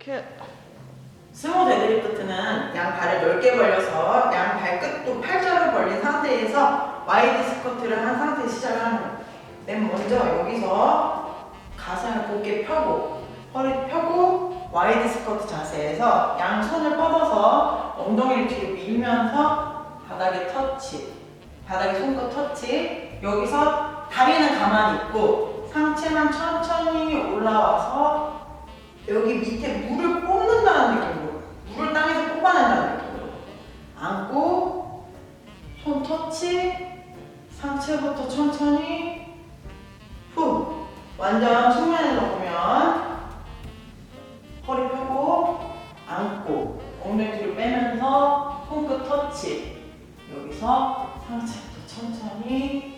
큐. 스모 데드리프트는 양 발을 넓게 벌려서 양 발끝도 팔자로 벌린 상태에서 와이드 스쿼트를 한 상태에 시작을 하는 거예요. 맨 먼저 여기서 가슴을 곧게 펴고 허리 펴고 와이드 스쿼트 자세에서 양 손을 뻗어서 엉덩이를 뒤로 밀면서 바닥에 터치 바닥에 손끝 터치 여기서 다리는 가만히 있고 상체만 천천히 여기 밑에 물을 뽑는다는 느낌으로 물을 땅에서 뽑아낸다는 느낌으로. 안고 손 터치 상체부터 천천히 후. 완전 측면에서 보면 허리 펴고 안고 엉덩이 뒤로 빼면서 손끝 터치. 여기서 상체부터 천천히